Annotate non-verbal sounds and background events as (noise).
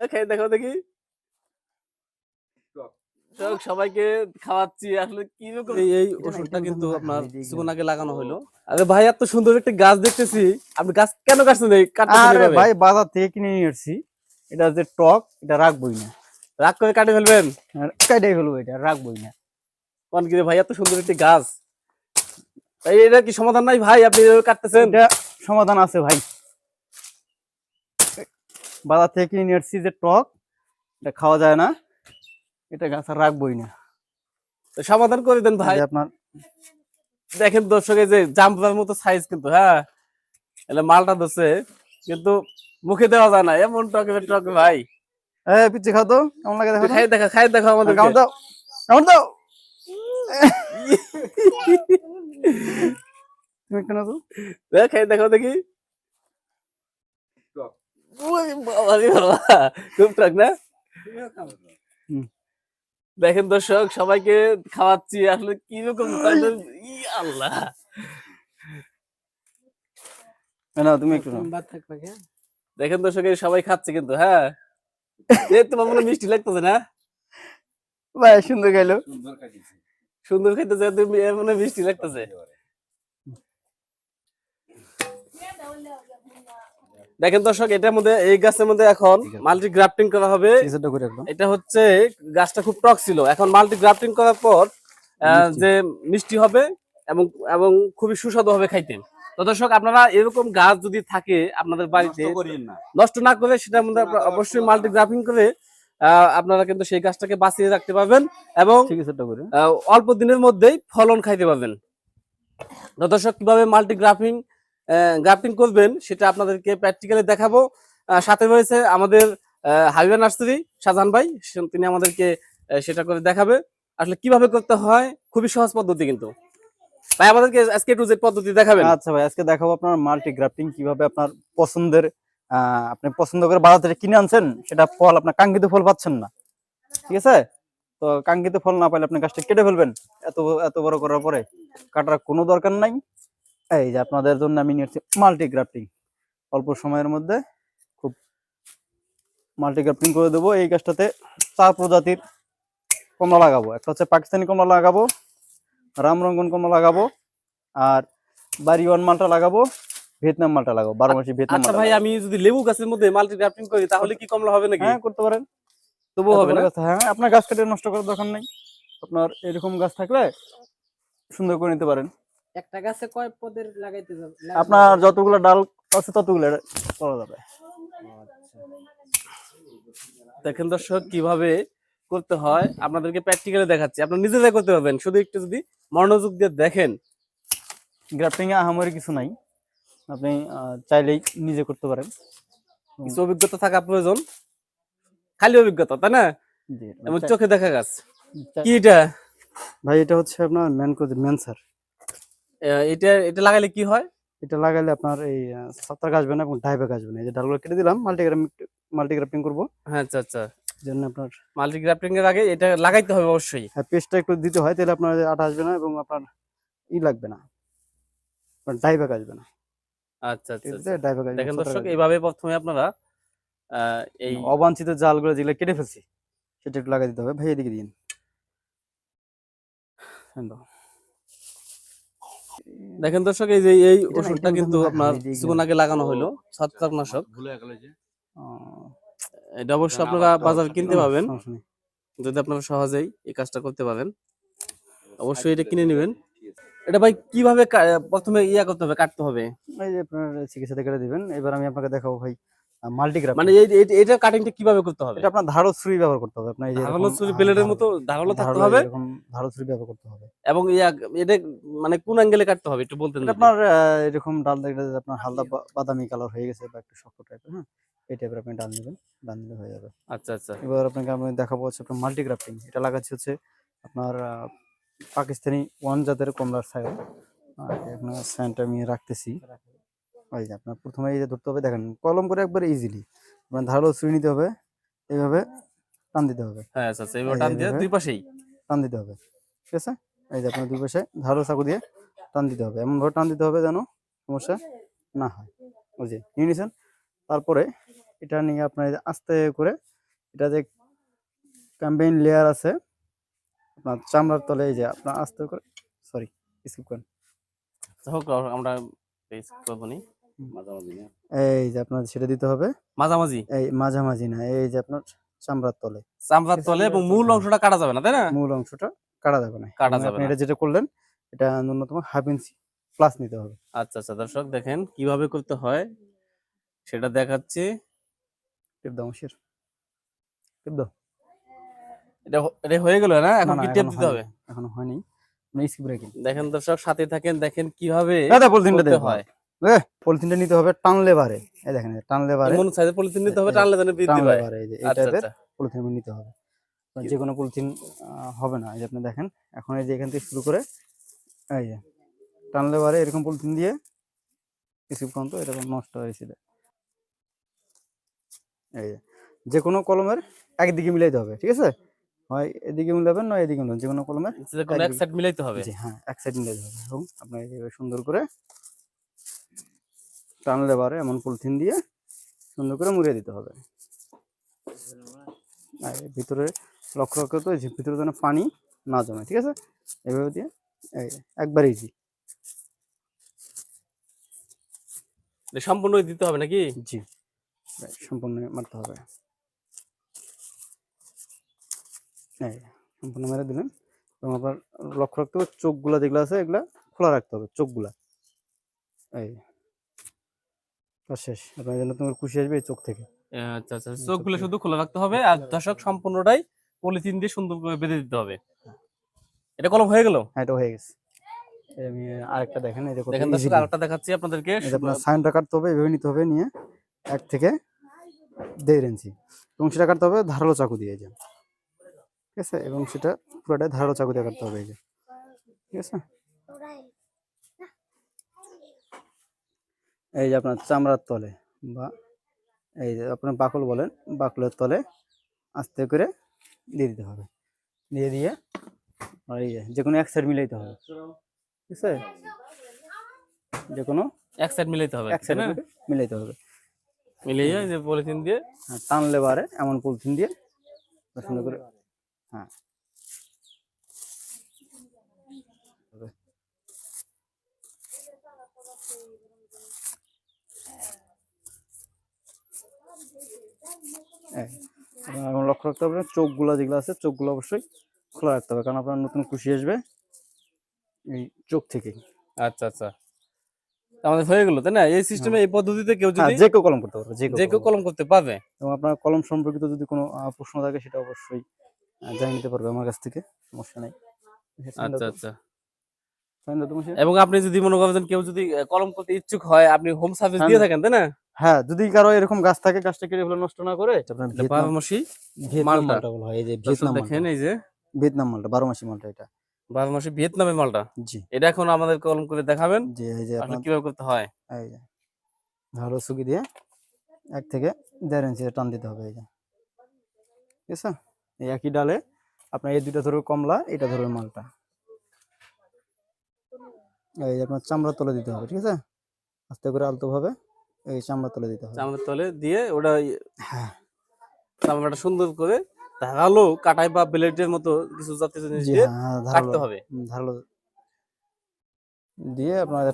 খাই দেখো দেখি। যাক, সবাইকে খাওয়াচ্ছি। আসলে কি রকম এই ওষুধটা কিন্তু আপনার কিছুক্ষণ আগে লাগানো হলো আরে ভাই এত সুন্দর একটা গাছ দেখতেছি। আপনি গাছ কেন কাটছেন এই আরে ভাই বাজার থেকে কিনে নিয়ে এসেছি এটা যে টক এটা রাখবই না। রাগ করে কাটে ফেলবেন? কেটে ফেলব এটা রাখবই না। কোন কি রে ভাই এত সুন্দর একটি গাছ। এই এটা কি সমাধান নাই ভাই? আপনি কাটতেছেন? এটা সমাধান আছে ভাই। বাজার থেকে কিনে নিয়ে এসেছি যে টক এটা খাওয়া যায় না। এটা গাছ আর রাখবই না। তো সমাধান করে দেন ভাই। আপনার দেখেন দর্শক যে জাম্পার মতো সাইজ কিন্তু হ্যাঁ? এলে মালটা ধরছে কিন্তু মুখে দেওয়া যায় না। এমন টকে টকে ভাই। এ পিচ্ছি খাও তো। কেমন লাগে দেখো খাই দেখো খাই দেখো আমাদের কেমন দাও কেমন দাও। (laughs) তুমি কেন তো? খাই দেখো দেখি। খুব টক না? দেখেন দর্শক সবাইকে খাওয়াচ্ছি। আসলে কি রকম ই আল্লাহ। না তুমি একটু নাও। দেখেন দর্শক সবাই খাচ্ছে কিন্তু হ্যাঁ। এ তোমার মনে হয় মিষ্টি লাগতেছে না? ভাই সুন্দর গেলো সুন্দর খাইতেছে তুমি এর মনে হয় মিষ্টি লাগতেছে। দেখেন দর্শক এটার মধ্যে এই গাছের মধ্যে এখন মাল্টি গ্রাফটিং করা হবে। এটা হচ্ছে গাছটা খুব টক ছিল। এখন মাল্টি গ্রাফটিং করার পর যে মিষ্টি হবে এবং এবং খুবই সুস্বাদু হবে খাইতে। তো দর্শক আপনারা এরকম গাছ যদি থাকে আপনাদের বাড়িতে নষ্ট না করে সেটার মধ্যে অবশ্যই মাল্টি গ্রাফটিং করে আহ, আপনারা কিন্তু সেই গাছটাকে বাঁচিয়ে রাখতে পারবেন এবং অল্প দিনের মধ্যেই ফলন খাইতে পারবেন। দর্শক কীভাবে মাল্টি গ্রাফিং গ্রাফটিং করবেন, সেটা আপনাদেরকে প্র্যাকটিক্যালি দেখাবো। সাথে রয়েছে আমাদের হাইওয়ে নার্সারি শাহজাহান ভাই তিনি আমাদেরকে সেটা করে দেখাবে। আসলে কীভাবে করতে হয়, খুবই সহজ পদ্ধতি কিন্তু। ভাই, আমাদেরকে আজকে টু জেড পদ্ধতি দেখাবেন। আচ্ছা ভাই, আজকে দেখাবো আপনার মাল্টি গ্রাফটিং কীভাবে আপনার পছন্দের আপনি পছন্দ করে বাজার থেকে কিনে আনছেন, সেটা ফল, আপনার কাঙ্ক্ষিত ফল পাচ্ছেন না। ঠিক আছে? তো কাঙ্ক্ষিত ফল না পাইলে আপনি গাছটা কেটে ফেলবেন, এত এত বড় করার পরে। কাটার কোনো দরকার নাই। এই যে আপনাদের জন্য আমি নিয়েছি মাল্টি গ্রাফটিং অল্প সময়ের মধ্যে খুব মাল্টি গ্রাফটিং করে দেবো। এই গাছটাতে চার প্রজাতির কমলা লাগাবো। একটা হচ্ছে পাকিস্তানি কমলা লাগাবো রামরঙ্গন কমলা লাগাবো আর বাড়িওয়ান মালটা লাগাবো ভিয়েতনাম মালটা লাগাবো। বারো মাসি ভিয়েতনাম আচ্ছা ভাই আমি যদি লেবু গাছের মধ্যে মাল্টি গ্রাফটিং করি তাহলে কি কমলা হবে নাকি? হ্যাঁ করতে পারেন। তবুও হবে না? হ্যাঁ আপনার গাছ কেটে নষ্ট করার দরকার নেই। আপনার এরকম গাছ থাকলে সুন্দর করে নিতে পারেন। একটা গাছে কয় পদের লাগাইতে যাবে? আপনার যতগুলো ডাল আছে ততগুলো করা যাবে। দেখেন দর্শক কীভাবে করতে হয় আপনাদেরকে প্র্যাকটিক্যালি দেখাচ্ছি। আপনারা নিজেরাই করতে পারবেন শুধু একটু যদি মনোযোগ দিয়ে দেখেন। গ্রাফটিং এ আহামরি কিছু নাই। আপনি আহ, চাইলেই নিজে করতে পারেন। কিছু অভিজ্ঞতা থাকা প্রয়োজন। খালি অভিজ্ঞতা তাই না? জি, এবং চোখে দেখা গাছ। কি এটা? ভাই এটা হচ্ছে আপনার ম্যানকোজ ম্যানসার। এটা এটা লাগালে কি হয়? এটা লাগালে আপনার এই সাত্তার আসবে না এবং ডাইব্যাক আসবে না। এই যে ডালগুলো কেটে দিলাম মাল্টিগ্রাম মাল্টিগ্রাফটিং করব। হ্যাঁ আচ্ছা আচ্ছা। জন্য আপনার মাল্টি গ্রাফটিং এর আগে এটা লাগাইতে হবে অবশ্যই। হ্যাঁ পেস্টটা একটু দিতে হয় তাহলে আপনার আটা আসবে না এবং আপনার ই লাগবে না। ডাইব্যাক আসবে না। আচ্ছা আচ্ছা আচ্ছা। ডাইব্যাক আসবে দেখেন দর্শক এইভাবে প্রথমে আপনারা এই অবাঞ্ছিত জালগুলো যেগুলো কেটে ফেলছি সেটা একটু লাগাই দিতে হবে। ভাই এদিকে দিন। দাও। দেখেন দর্শক এই যে এই ওষুধটা কিন্তু আপনার কিছুক্ষণ আগে লাগানো হলো ছত্রাকনাশক আহ, এটা অবশ্যই আপনারা বাজার কিনতে পাবেন। যদি আপনারা সহজেই এই কাজটা করতে পারেন অবশ্যই এটা কিনে নেবেন। এটা ভাই কীভাবে প্রথমে ইয়া করতে হবে কাটতে হবে? এই যে আপনার চিকিৎসা কেটে দিবেন এবার আমি আপনাকে দেখাবো ভাই। মাল্টিগ্রাফ মানে এই এটা কাটিংটা কীভাবে করতে হবে? এটা আপনার ধারো ছুরি ব্যবহার করতে হবে। আপনার এই যে ধারালো ছুরি ব্লেডের মতো ধারালো থাকতে হবে। এরকম ধারো ছুরি ব্যবহার করতে হবে। এবং এটা মানে কোন অ্যাঙ্গেলে কাটতে হবে? একটু বলতেন আপনার এরকম ডাল দেখলে আপনার হালকা বা- বাদামি কালার হয়ে গেছে বা একটু শক্ত টাইপের হ্যাঁ? এই টাইপের আপনি ডাল নেবেন ডাল নিলে হয়ে যাবে। আচ্ছা আচ্ছা। এবার আপনাকে আমি দেখাবো হচ্ছে আপনার মাল্টিগ্রাফটিং এটা লাগাচ্ছি হচ্ছে আপনার পাকিস্তানি ওয়ান জাতের কমলার সাইড স্যান্ড আমি রাখতেছি। ওই যে আপনার প্রথমে এই যে ধরতে হবে দেখেন কলম করে একবার ইজিলি আপনার ধারালো ছুরি নিতে হবে এইভাবে টান দিতে হবে। হ্যাঁ আচ্ছা আচ্ছা এবার টান দিয়ে দুই পাশেই? টান দিতে হবে ঠিক আছে? এই যে আপনার দুই পাশে ধারালো চাকু দিয়ে টান দিতে হবে এমনভাবে টান দিতে হবে যেন সমস্যা না হয়। যে নিয়ে নিয়েছেন তারপরে এটা নিয়ে আপনার আস্তে করে এটা যে ক্যাম্পেইন লেয়ার আছে আপনার চামড়ার তলে এই যে আপনার আস্তে করে সরি স্কিপ করেন। হোক আমরা করব এই যে আপনার সেটা দিতে হবে। মাঝামাঝি? এই মাঝামাঝি না এই যে আপনার চামড়ার তলে। চামড়ার তলে এবং মূল অংশটা কাটা যাবে না তাই না? মূল অংশটা কাটা যাবে না। কাটা যাবে এটা যেটা করলেন এটা ন্যূনতম হাফ ইঞ্চি প্লাস নিতে হবে। আচ্ছা আচ্ছা দর্শক দেখেন কীভাবে করতে হয়। সেটা দেখাচ্ছি। টেপ দাও শির টেপ দাও। এটা এটা হয়ে গেল না? এখন কি টেপ দিতে হবে? এখনও হয়নি। দেখেন দর্শক সাথে থাকেন দেখেন কীভাবে দাদা দেন হয়। পলিথিনটা নিতে হবে টানলে বারে এই দেখেন এই টানলে বারে সাইজের পলিথিন নিতে হবে টানলে বৃদ্ধি পায়। এই যে এই আচ্ছা টাইপের আচ্ছা। পলিথিন নিতে হবে। যে কোনো পলিথিন হবে না। এই যে আপনি দেখেন এখন এই যে এখান থেকে শুরু করে এই যে টানলে বারে এরকম পলিথিন দিয়ে স্কিপ করুন তো এটা নষ্ট হয়েছে এই যে যে কোনো কলমের একদিকে মিলাইতে হবে ঠিক আছে? হয় এদিকে মিলাবেন না এদিকে মিলাবেন যে কোনো কলমের এক সাইড মিলাইতে হবে। জি হ্যাঁ এক সাইড মিলাইতে হবে। এবং আপনার সুন্দর করে টানলে বারে এমন পলিথিন দিয়ে সুন্দর করে মুড়িয়ে দিতে হবে। আর ভিতরে লক্ষ্য রাখতে তো ভিতরে যেন পানি না জমে ঠিক আছে? এইভাবে দিয়ে এই একবার ইজি। সম্পূর্ণ দিতে হবে নাকি? জি সম্পূর্ণ মারতে হবে। এই সম্পূর্ণ মেরে দিলেন। এবং আপনার লক্ষ্য রাখতে হবে চোখগুলা যেগুলো আছে এগুলা খোলা রাখতে হবে চোখগুলা। এই শেষ। আপনার জন্য তোমার খুশি আসবে চোখ থেকে। আচ্ছা আচ্ছা চোখগুলো শুধু খোলা রাখতে হবে আর দর্শক সম্পূর্ণটাই পলিথিন দিয়ে সুন্দর করে বেঁধে দিতে হবে। এটা কলম হয়ে গেল? হ্যাঁ এটা হয়ে গেছে। আমি আরেকটা দেখেন এই যে দেখেন দর্শক আরেকটা দেখাচ্ছি আপনাদেরকে। আপনার সাইনটা কাটতে হবে এভাবে নিতে হবে নিয়ে এক থেকে দেড় ইঞ্চি। এবং সেটা কাটতে হবে ধারালো চাকু দিয়ে এই যে। ঠিক আছে? এবং সেটা পুরোটাই ধারালো চাকু দিয়ে কাটতে হবে এই যে। ঠিক আছে? এই যে আপনার চামড়ার তলে বা এই যে আপনার বাকল বলেন বাকলের তলে আস্তে করে দিয়ে দিতে হবে। দিয়ে দিয়ে আর এই যে যে কোনো এক সাইড মিলাইতে হবে। ঠিক আছে? যে কোনো এক সাইড মিলাইতে হবে এক সাইড মিলাইতে হবে। মিলিয়ে এই যে পলিথিন দিয়ে হ্যাঁ, টানলে বারে এমন পলিথিন দিয়ে সুন্দর করে হ্যাঁ এই, এখন লক্ষ্য রাখতে হবে চোখগুলো যেগুলো আছে চোখগুলো অবশ্যই খোলা রাখতে হবে কারণ আপনার নতুন খুশি আসবে এই চোখ থেকে। আচ্ছা আচ্ছা। আমাদের হয়ে গেল তাই না? এই সিস্টেমে এই পদ্ধতিতে কেউ হ্যাঁ যদি যে কেউ কলম করতে পারবে যে যে কেউ কলম করতে পারবে। এবং আপনার কলম সম্পর্কিত যদি কোনো প্রশ্ন থাকে সেটা অবশ্যই জানিয়ে নিতে পারবে আমার কাছ থেকে সমস্যা নেই। আচ্ছা আচ্ছা। এবং আপনি যদি মনে করেন কেউ যদি কলম করতে ইচ্ছুক হয় আপনি হোম সার্ভিস হ্যাঁ, দিয়ে থাকেন তাই না? হ্যাঁ যদি কারও এরকম গাছ থাকে গাছটা কেটে ফেলে নষ্ট না করে বারোমাসি ভিয়েতনাম মালটা। বলা হয় এই যে ভিয়েতনাম দেখেন এই যে ভিয়েতনাম মালটা বারো মাসি মালটা এটা। বারোমাসি ভিয়েতনামের মালটা। জি। এটা এখন আমাদের কলম করে দেখাবেন। জি এই যে আপনার কীভাবে করতে হয়? এই যে ভালো সুগি দিয়ে এক থেকে দেড় ইঞ্চি টান দিতে হবে এই যে। ঠিক আছে? এই একই ডালে আপনার এই দুইটা ধরবে কমলা এটা ধরবে মালটা। এই যে আপনার চামড়া তলে দিতে হবে ঠিক আছে? আস্তে করে আলতো ভাবে এই চামড়া তলে দিতে হবে। চামড়ার তলে দিয়ে ওটা হ্যাঁ। চামড়াটা সুন্দর করে ধারালো কাটাই বা ব্লেডের মতো কিছু জাতীয় জিনিস দিয়ে হ্যাঁ কাটতে হবে। ধারালো দিয়ে আপনার